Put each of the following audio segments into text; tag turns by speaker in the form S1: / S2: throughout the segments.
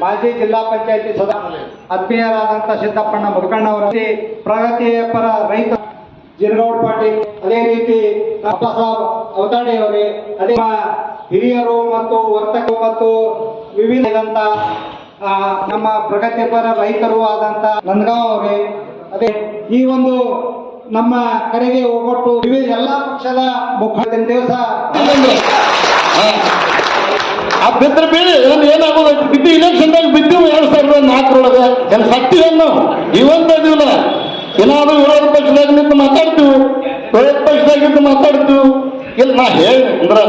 S1: ಮಾಜಿ ಜಿಲ್ಲಾ ಪಂಚಾಯತಿ ಸದಾ ಆತ್ಮೀಯರಾದಂಥ ಸಿದ್ದಪ್ಪಣ್ಣ ಮುದುಕಣ್ಣವರ ಪ್ರಗತಿಯ ಪರ ರೈತ ಜಿರಗೌಡ ಪಾಟೀಲ್, ಅದೇ ರೀತಿ ಅವತಾಡಿ ಅವರೇ, ಅದೇ ಹಿರಿಯರು ಮತ್ತು ವರ್ತಕರು ಮತ್ತು ವಿವಿಧ ನಮ್ಮ ಪ್ರಗತಿ ಪ್ರಗತಿಪರ ರೈತರು ಆದಂತ ನಂದಗಾಂವ್ ಅವರೇ, ಅದೇ ಈ ಒಂದು ನಮ್ಮ ಕರೆಗೆ ಹೋಗೊಟ್ಟು ವಿವಿಧ ಎಲ್ಲಾ ಪಕ್ಷದ ಮುಖಂಡ ದಿವಸ
S2: ಬಿದ್ದರೆ ಬೇರೆ ಏನು ಏನಾಗೋದು ಬಿದ್ದು ಇಲೆಕ್ಷನ್ದಾಗ ಬಿದ್ದು ಎರಡು ಸಾವಿರದ ನಾಲ್ಕರೊಳಗೆ ಏನು ಸತ್ತಿವೇನು ನಾವು ಇದೀವಲ್ಲ ಏನಾದರೂ ವಿರೋಧ ಪಕ್ಷದಾಗ ನಿಂತು ಮಾತಾಡ್ತೀವಿ ವಿರೋಧ ಪಕ್ಷದಾಗ ನಿಂತು ಮಾತಾಡ್ತೀವಿ. ಇಲ್ಲ ನಾ ಹೇಳಿ ಅಂದ್ರೆ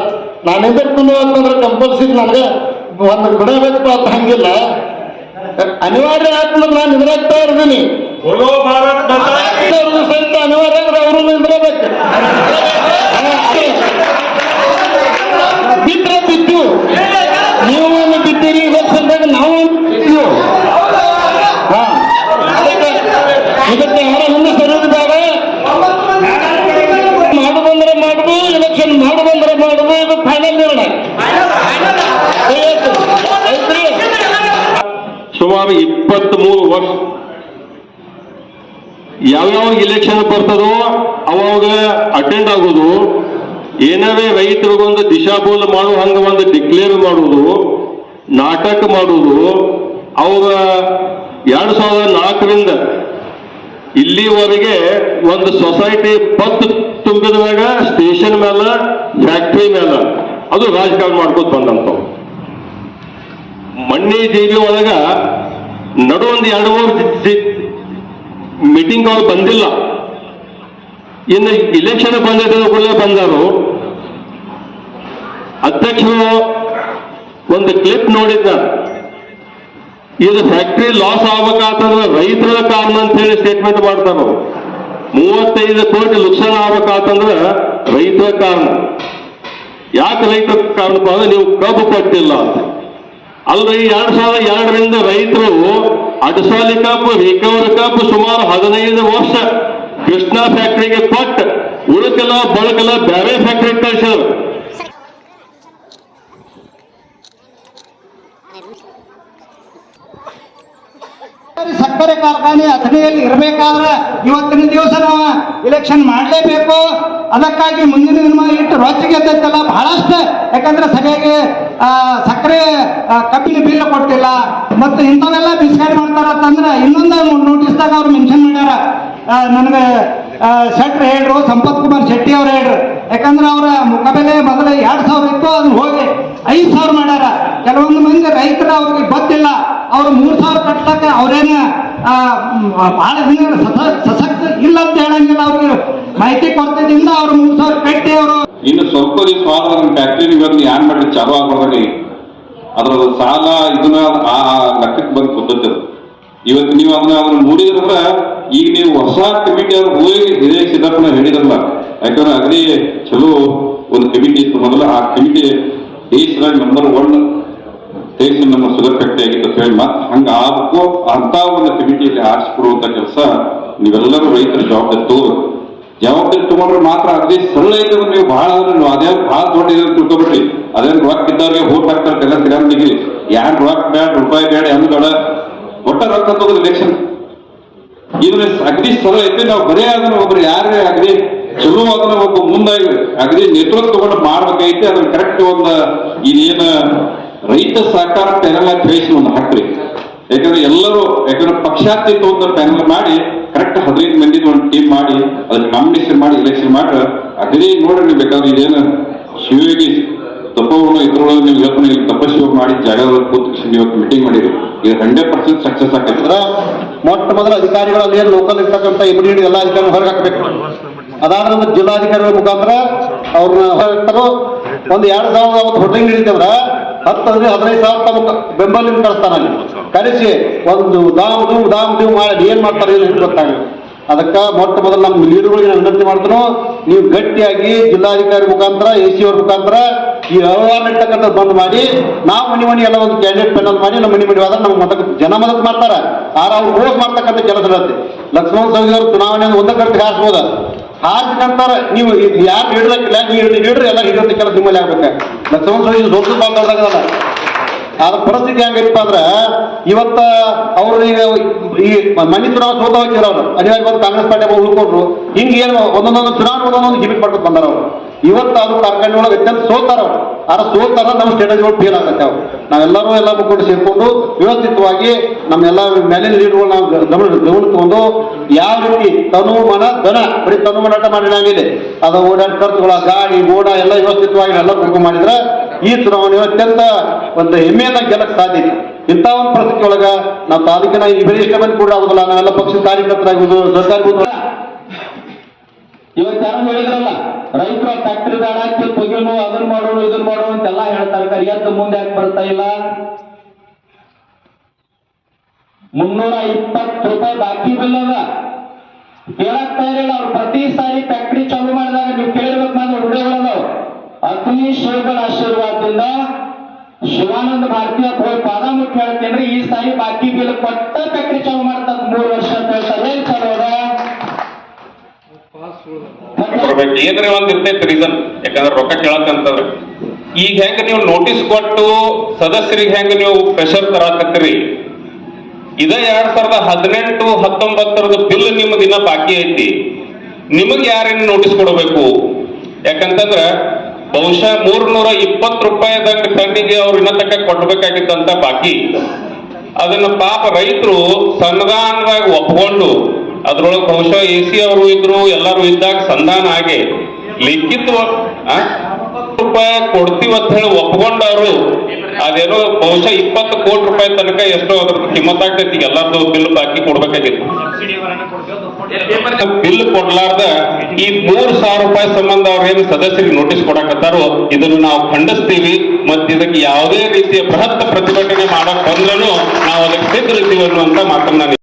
S2: ನಾನು ಎದುರ್ತೀನಿ ಅಂತಂದ್ರೆ ಕಂಪಲ್ಸರಿ ನನಗೆ ಒಂದು ಬಿಡಬೇಕು ಅಂತ ಹಂಗಿಲ್ಲ. ಅನಿವಾರ್ಯ ಆಯ್ತಂದ್ರೆ ನಾನು ಎದುರಾಗ್ತಾ ಇರ್ತೀನಿ. ಸಹಿತ ಅನಿವಾರ್ಯ ಅಂದ್ರೆ ಅವರು
S3: ಎದುರಬೇಕು ಇಪ್ಪತ್ತ್ ಮೂರು ವರ್ಷ. ಯಾವ್ಯಾವ ಇಲೆಕ್ಷನ್ ಬರ್ತದೋ ಅವಾಗ ಅಟೆಂಡ್ ಆಗೋದು. ಏನಾರೇ ರೈತರಿಗೊಂದು ದಿಶಾಬೋಲ ಮಾಡೋ ಹಂಗ ಒಂದು ಡಿಕ್ಲೇರ್ ಮಾಡುವುದು ನಾಟಕ ಮಾಡುವುದು ಅವಾಗ ಎರಡ್ ಸಾವಿರದ ನಾಲ್ಕರಿಂದ ಇಲ್ಲಿವರೆಗೆ ಒಂದು ಸೊಸೈಟಿ ಪತ್ತು ತುಂಬಿದಾಗ ಸ್ಟೇಷನ್ ಮೇಲೆ ಫ್ಯಾಕ್ಟ್ರಿ ಮೇಲೆ ಅದು ರಾಜಕಾರಣ ಮಾಡ್ಕೊತ ಬಂದಂತ ಮಣ್ಣಿ ಜೀವಿ ಒಳಗ ನಡು ಒಂದು ಎರಡು ಮೂರು ಮೀಟಿಂಗ್ ಅವ್ರು ಬಂದಿಲ್ಲ. ಇನ್ನು ಇಲೆಕ್ಷನ್ ಬಂದಿದ್ದ ಕೂಡಲೇ ಬಂದರು. ಅಧ್ಯಕ್ಷರು ಒಂದು ಕ್ಲಿಪ್ ನೋಡಿದ್ದ ಇದು ಫ್ಯಾಕ್ಟ್ರಿ ಲಾಸ್ ಆಗ್ಬೇಕಾತಂದ್ರೆ ರೈತರ ಕಾರಣ ಅಂತ ಹೇಳಿ ಸ್ಟೇಟ್ಮೆಂಟ್ ಮಾಡ್ತಾರೆ. ಮೂವತ್ತೈದು ಕೋಟಿ ನುಕ್ಸಾನ ಆಗ್ಬೇಕಾತಂದ್ರೆ ರೈತರ ಕಾರಣ. ಯಾಕೆ ರೈತರ ಕಾರಣಪ್ಪ ಅಂದ್ರೆ ನೀವು ಕಬ್ಬು ಕೊಟ್ಟಿಲ್ಲ ಅಂತ. ಅಲ್ರಿ ಎರಡ್ ಸಾವಿರದ ಎರಡರಿಂದ ರೈತರು ಅಡಸಾಲಿ ಕಪ್ ರಿಕವರ್ ಕಪ್ ಸುಮಾರು ಹದಿನೈದು ವರ್ಷ ಕೃಷ್ಣ ಫ್ಯಾಕ್ಟರಿಗೆ ಕೊಟ್ಟ ಉಳುಕಲ ಬಳಕಲ ಬ್ಯಾರೆ ಫ್ಯಾಕ್ಟರಿ ಕಳಿಸಿದ್ರು.
S1: ಸಕ್ಕರೆ ಕಾರ್ಖಾನೆ ಅಥಣಿಯಲ್ಲಿ ಇರಬೇಕಾದ್ರೆ ಇವತ್ತಿನ ದಿವಸ ನಾವು ಇಲೆಕ್ಷನ್ ಮಾಡಲೇಬೇಕು. ಅದಕ್ಕಾಗಿ ಮುಂದಿನ ದಿನ ಇಟ್ಟು ರೊಚ್ಚಿಗೆ ಬಹಳಷ್ಟು. ಯಾಕಂದ್ರೆ ಆ, ಸಕ್ಕರೆ ಕಬ್ಬಿನ ಬಿಲ್ ಕೊಟ್ಟಿಲ್ಲ. ಮತ್ತು ಇಂಥವೆಲ್ಲ ಮಾಡ್ತಾರ ಅಂತಂದ್ರೆ ಇನ್ನೊಂದು ನೋಟಿಸ್ದಾಗ ಅವ್ರು ಮೆನ್ಷನ್ ಮಾಡ್ಯಾರ. ನನಗೆ ಶೆಟ್ರ್ ಹೇಳ್ರು, ಸಂಪತ್ ಕುಮಾರ್ ಶೆಟ್ಟಿ ಅವ್ರು ಹೇಳ್ರು. ಯಾಕಂದ್ರೆ ಅವರ ಮುಖಬೆಲೆ ಮೊದಲು ಎರಡು ಸಾವಿರ ಇತ್ತು ಅದನ್ನ ಹೋಗಿ ಐದು ಸಾವಿರ ಮಾಡ್ಯಾರ. ಕೆಲವೊಂದು ಮಂದಿ ರೈತರ ಅವ್ರಿಗೆ ಗೊತ್ತಿಲ್ಲ. ಅವ್ರು ಮೂರು ಸಾವಿರ ಕಟ್ಲಕ್ಕ ಅವ್ರೇನ ಬಹಳ ದಿನ ಸಶಕ್ತ ಇಲ್ಲ ಅಂತ ಹೇಳಂಗಿಲ್ಲ. ಅವ್ರಿಗೆ ಮಾಹಿತಿ ಕೊಡ್ತಿದ್ದಿಂದ ಅವ್ರು ಮೂರು ಸಾವಿರ ಕಟ್ಟಿ
S4: ಸ್ವಲ್ಪ ದಿವಸ ಆದ್ರೆ ಅದನ್ನ ಫ್ಯಾಕ್ಟ್ರಿ ಇವತ್ತು ಏನ್ ಮಾಡಿ ಚಾಲು ಆಗ್ಬಾರ್ದ್ರಿ ಅದ್ರ ಸಾಲ ಇದನ್ನ ಆ ಲೆಕ್ಕಕ್ಕೆ ಬಂದು ಅದು. ಇವತ್ತು ನೀವು ಅದನ್ನ ಅದನ್ನ ನೋಡಿದ್ರಂದ್ರ ಈಗ ನೀವು ಹೊಸ ಕಮಿಟಿ ಅವ್ರು ಹೋಗಿ ಹಿರಿಯ ಸಿದ್ದಪ್ಪನ ಹೇಳಿದಲ್ಲ ಯಾಕಂದ್ರೆ ಅಗ್ರಿ ಚಲೋ ಒಂದು ಕಮಿಟಿ ಇತ್ತು. ಮೊದಲು ಆ ಕಮಿಟಿ ದೇಶದಾಗ ನಂಬರ್ ಒನ್ ದೇಶ ನಮ್ಮ ಶುಗರ್ ಫ್ಯಾಕ್ಟ್ರಿ ಆಗಿತ್ತು ಅಂತ ಹೇಳಿ ಮತ್ತೆ ಹಂಗ ಆಗಬೇಕು ಅಂತ ಒಂದು ಕಮಿಟಿಯಲ್ಲಿ ಆರಿಸ್ಕೊಡುವಂತ ಕೆಲಸ ನೀವೆಲ್ಲರೂ ರೈತರ ಜವಾಬ್ದಾರಿ ತಗೋಬೇಕು. ಜವಾಬ್ದಾರಿ ತಗೊಂಡ್ರೆ ಮಾತ್ರ ಅಗ್ದಿ ಸರಳ ಐತಂದ್ರೆ ನೀವು ಬಹಳ ನೀವು ಅದೇ ಬಹಳ ದೊಡ್ಡ ಇದನ್ನು ತಿಳ್ಕೊಬಿಟ್ರಿ. ಅದೇನು ರೊಕ್ಕ ಇದ್ದವ್ರಿಗೆ ಹೋಟ್ ಹಾಕ್ತಾರೆ ಎಲ್ಲ ಸಿಗಂಡಿಗೆ ಯಾರು ರೊಕ್ಕ ಬೇಡ, ರೂಪಾಯಿ ಬೇಡ ಹೆಂಗ್ ಬೇಡ ಒಟ್ಟ ರೊಕ್ಕ ತಗೋದು ಎಲೆಕ್ಷನ್ ಇದ್ರೆ ಅಗದಿ ಸರಳ ಐತಿ ನಾವು ಬರೇ ಅದನ್ನ ಒಬ್ರು ಯಾರೇ ಅಗದಿ ಚಲೋ ಅದನ್ನ ಒಬ್ಬ ಮುಂದಾಗಿ ಅಗದಿ ನೇತೃತ್ವ ತಗೊಂಡು ಮಾಡ್ಬೇಕೈತಿ ಅದನ್ನ ಕರೆಕ್ಟ್ ಒಂದು ಇದೇನ ರೈತ ಸಹಕಾರ ಪ್ಯಾನಲ್ ಅಂತ ಹೇಳಿ ಒಂದು ಹಾಕ್ರಿ. ಯಾಕಂದ್ರೆ ಎಲ್ಲರೂ ಯಾಕಂದ್ರೆ ಪಕ್ಷಾತೀತ ಒಂದು ಪ್ಯಾನಲ್ ಮಾಡಿ ಕರೆಕ್ಟ್ ಹದಿನೈದು ಮಂದಿದ ಒಂದು ಟೀಮ್ ಮಾಡಿ, ಅದನ್ನ ನಾಮಿನೇಷನ್ ಮಾಡಿ ಎಲೆಕ್ಷನ್ ಮಾಡಿ ಅಗದಿ ನೋಡ್ರಿ ನೀವು ಬೇಕಾದ್ರೆ ಇದೇನು ಶಿವಯೋಗಿ ತಪ್ಪವನ್ನು ಇದ್ರೊಳಗೆ ನೀವು ಹೇಳ್ಕೊಂಡು ಇಲ್ಲಿ ತಪಸ್ವಿ ಮಾಡಿ ಜಾಗದಲ್ಲಿ ಕೂತು ನೀವು ಮೀಟಿಂಗ್ ಮಾಡಿರಿ ಇದು ಹಂಡ್ರೆಡ್ ಪರ್ಸೆಂಟ್ ಸಕ್ಸಸ್
S2: ಅಂದ್ರ ಮೊಟ್ಟ ಮೊದಲ ಅಧಿಕಾರಿಗಳಲ್ಲಿ ಏನು ಲೋಕಲ್ ಇರ್ತಕ್ಕಂಥ ಇಮಿಡಿಯೇಟ್ ಎಲ್ಲ ಅಧಿಕಾರಿ ಹೊರಗೆ ಹಾಕಬೇಕು. ಅದಾದ ನಂತರ ಜಿಲ್ಲಾಧಿಕಾರಿಗಳ ಮುಖಾಂತರ ಅವ್ರನ್ನ ಹೊರಗಿಟ್ಟರು ಒಂದು ಎರಡು ಸಾವಿರದ ಅವತ್ತು ಹೊಟ್ಟೆ ಹಿಡಿತೇವ್ರ. ಹತ್ತು ಹದಿನೈದು ಸಾವಿರ ತಮ್ಮ ಬೆಂಬಲಿನ ಕಳಿಸ್ತಾನ ಕರೆಸಿ, ಒಂದು ದಾಮ್ ದಾಮದು ಮಾಡಿ ಏನ್ ಮಾಡ್ತಾರೆ ಏನು ಗೊತ್ತಾಗಲಿ ಅದಕ್ಕೆ ಮೊಟ್ಟ ಮೊದಲು ನಮ್ಮ ಲೀಡರ್ಗಳಿಗೆ ನಾನು ವಿನಂತಿ ಮಾಡ್ತಾನು, ನೀವು ಗಟ್ಟಿಯಾಗಿ ಜಿಲ್ಲಾಧಿಕಾರಿ ಮುಖಾಂತರ, ಎ ಸಿ ಅವ್ರ ಮುಖಾಂತರ ಈ ವ್ಯವಹಾರ ಇರ್ತಕ್ಕಂಥ ಬಂದ್ ಮಾಡಿ, ನಾವು ಮನಿ ಮನೆ ಎಲ್ಲ ಒಂದು ಕ್ಯಾಂಡಿಡೇಟ್ ಪೆನಲ್ ಮಾಡಿ, ನಮ್ಮ ಮನೆ ಮನೆ ನಮ್ಮ ಮತ ಜನ ಮದತ್ ಮಾಡ್ತಾರ. ಆರ ಅವ್ರು ಮೋಸ ಮಾಡ್ತಕ್ಕಂಥ ಕೆಲಸ ಇರುತ್ತೆ ಲಕ್ಷ್ಮಣ ಸವದಿ ಅವರು ಚುನಾವಣೆಯನ್ನು ಒಂದಕ್ಕೆ ಹಾರಿಸ್ಬೋದ? ಹಾರಿಸಿದಂತಾರ ನೀವು ಯಾರು ಹಿಡಿದಕ್ಕಿಲ್ಲ ನೀವು ಲೀಡರ್ ಎಲ್ಲ ಹಿಡಿದಂತ ಕೆಲಸ ನಿಮ್ಮಲ್ಲಿ ಆಗ್ಬೇಕು ಲಕ್ಷ್ಮಣ ಸವದಿ ದೊಡ್ಡ ಪಾಲ್ದಾಗಲ್ಲ ಆದ ಪರಿಸ್ಥಿತಿ ಹೆಂಗೈತಪ್ಪ ಅಂದ್ರ ಇವತ್ತ ಅವ್ರು ಈಗ ಈ ಮನೆ ಚುನಾವಣೆ ಸೋತ ಹೋಗಿರೋರು ಅನಿವಾರ್ಯವಾಗಿ ಕಾಂಗ್ರೆಸ್ ಪಾರ್ಟಿ ಉಳ್ಕೊಂಡ್ರು. ಹಿಂಗ ಏನು ಒಂದೊಂದೊಂದು ಚುನಾವಣೆ ಒಂದೊಂದು ಗಿಮಿಟ್ ಮಾಡ್ಕೊಂಡು ಬಂದಾರ ಅವ್ರು. ಇವತ್ತು ಅದು ಕಾರ್ಖಾನೆ ಒಳಗೆ ಅತ್ಯಂತ ಸೋತಾರ ಆದ್ರೆ ಸೋತಾರ ನಮ್ಮ ಸ್ಟ್ರಾಟಜಿಗಳು ಫೇಲ್ ಆಗತ್ತೆ ಅವ್ರು. ನಾವೆಲ್ಲರೂ ಎಲ್ಲ ಮುಖಂಡರು ಸೇರಿಕೊಂಡು ವ್ಯವಸ್ಥಿತವಾಗಿ ನಮ್ಮೆಲ್ಲ ಮೇಲಿನ ಲೀಡ್ಗಳು ನಾವು ಗಮನ ಗಮನ ತಗೊಂಡು ಯಾವ ರೀತಿ ತನು ಮನ ಧನ, ಬರೀ ತನು ಮನಾಟ ಮಾಡಿನ ಮೇಲೆ ಅದು ಓಡಾಟ ಖರ್ಚುಗಳ, ಗಾಡಿ ಓಡ ಎಲ್ಲ ವ್ಯವಸ್ಥಿತವಾಗಿ ಎಲ್ಲ ಕುಡ್ಕೊಂಡು ಮಾಡಿದ್ರೆ ಈ ಚುನಾವಣೆ ಅತ್ಯಂತ ಒಂದು ಹೆಮ್ಮೆಯನ್ನ ಗೆಲ್ಲಕ್ಕೆ ಸಾಧ್ಯ ಇಂಥ ಒಂದು ಪರಿಸ್ಥಿತಿ ಒಳಗ ನಾವು ತಾಲೂಕಿನ ಈ ಬೇರೆ ಇಷ್ಟ ಬಂದು ಕೂಡ ಆಗುದಿಲ್ಲ. ನಾವೆಲ್ಲ ಪಕ್ಷದ ಕಾರ್ಯಕರ್ತರಾಗುವುದು ಸರ್ಕಾರ
S5: ಇವತ್ತು ರೈತರ ಫ್ಯಾಕ್ಟರಿ ಬೇಡ ತೆಗಿನು ಅದನ್ನ ಮಾಡೋಣ ಇದನ್ನ ಮಾಡೋಣ ಅಂತೆಲ್ಲ ಹೇಳ್ತಾರೆ. ಎದ್ದು ಮುಂದೆ ಯಾಕೆ ಬರ್ತಾ ಇಲ್ಲ? ಮುನ್ನೂರ ಇಪ್ಪತ್ತು ರೂಪಾಯಿ ಬಾಕಿ ಬಿಲ್ ಅದ. ಕೇಳಕ್ ತಯಾರಿಲ್ಲ ಅವ್ರು ಪ್ರತಿ ಸಾರಿ ಫ್ಯಾಕ್ಟ್ರಿ ಚಾಲು ಮಾಡಿದಾಗ ನೀವು ಕೇಳಬೇಕು ನಾನು ವಿಡಿಯೋಗಳದಾವ ಅಗ್ನಿ ಶ್ರೀಗಳ ಆಶೀರ್ವಾದದಿಂದ ಶಿವಾನಂದ ಭಾರತೀಯ ಹೋಗಿ ಪಾದ ಮುಟ್ಟಿ ಹೇಳ್ತೇನ್ರಿ ಈ ಸಾರಿ ಬಾಕಿ ಬಿಲ್ ಕೊಟ್ಟ ಫ್ಯಾಕ್ಟ್ರಿ ಚಾಲು ಮಾಡ್ತದ ಮೂರು ವರ್ಷ ಅಂತ ಹೇಳ್ತಾರೆ. ಏನ್ ಚಾಲು ಅದ?
S6: ಕೊಡ್ಬೇಕು. ಏನ್ರಿ ಒಂದ್ ಇರ್ತೈತಿ ರೀಸನ್ ಯಾಕಂದ್ರೆ ರೊಕ್ಕ ಕೇಳತ್ತಂತಂದ್ರೆ ಈಗ ಹೆಂಗ ನೀವು ನೋಟಿಸ್ ಕೊಟ್ಟು ಸದಸ್ಯರಿಗೆ ಹೆಂಗ ನೀವು ಪ್ರೆಷರ್ ತರಾಕತ್ತೀರಿ? ಇದ ಎರಡ್ ಸಾವಿರದ ಹದಿನೆಂಟು ಹತ್ತೊಂಬತ್ತರದ ಬಿಲ್ ನಿಮ್ಮ ದಿನ ಬಾಕಿ ಐತಿ. ನಿಮಗ್ ಯಾರೇನು ನೋಟಿಸ್ ಕೊಡಬೇಕು? ಯಾಕಂತಂದ್ರ ಬಹುಶಃ ಮೂರ್ನೂರ ಇಪ್ಪತ್ತು ರೂಪಾಯಿದಂಗ ಟನ್ನಿಗೆ ಅವ್ರು ಇನ್ನ ತಕ್ಕ ಕೊಡ್ಬೇಕಾಗಿತ್ತಂತ ಬಾಕಿ. ಅದನ್ನ ಪಾಪ ರೈತರು ಸನ್ನದಾನವಾಗಿ ಒಪ್ಕೊಂಡು ಅದ್ರೊಳಗೆ ಬಹುಶಃ ಎ ಸಿ ಅವರು ಇದ್ರು ಎಲ್ಲರೂ ಇದ್ದಾಗ ಸಂಧಾನ ಆಗಿ ಲಿಖಿತ ರೂಪಾಯಿ ಕೊಡ್ತೀವಿ ಅಂತ ಹೇಳಿ ಒಪ್ಕೊಂಡವರು. ಅದೇನೋ ಬಹುಶಃ ಇಪ್ಪತ್ತು ಕೋಟಿ ರೂಪಾಯಿ ತನಕ ಎಷ್ಟೋ ಅದ್ರ ಕಿಮ್ಮತ್ ಆಗ್ತೈತಿ ಎಲ್ಲರದು ಬಿಲ್ ಬಾಕಿ ಕೊಡ್ಬೇಕಾಗಿತ್ತು. ಬಿಲ್ ಕೊಡ್ಲಾರ್ದ ಈ ಮೂರ್ ಸಾವಿರ ರೂಪಾಯಿ ಸಂಬಂಧ ಅವ್ರೇನು ಸದಸ್ಯರಿಗೆ ನೋಟಿಸ್ ಕೊಡಕತ್ತಾರೋ ಇದನ್ನು ನಾವು ಖಂಡಿಸ್ತೀವಿ. ಮತ್ತೆ ಇದಕ್ಕೆ ಯಾವುದೇ ರೀತಿಯ ಬೃಹತ್ ಪ್ರತಿಭಟನೆ ಮಾಡಕ್ ಬಂದ್ರೂ ನಾವು ಅದಕ್ಕೆ ಸಿದ್ಧರಿದ್ದೀವಿ ಅನ್ನುವಂತ ಮಾತನ್ನ ನಾನು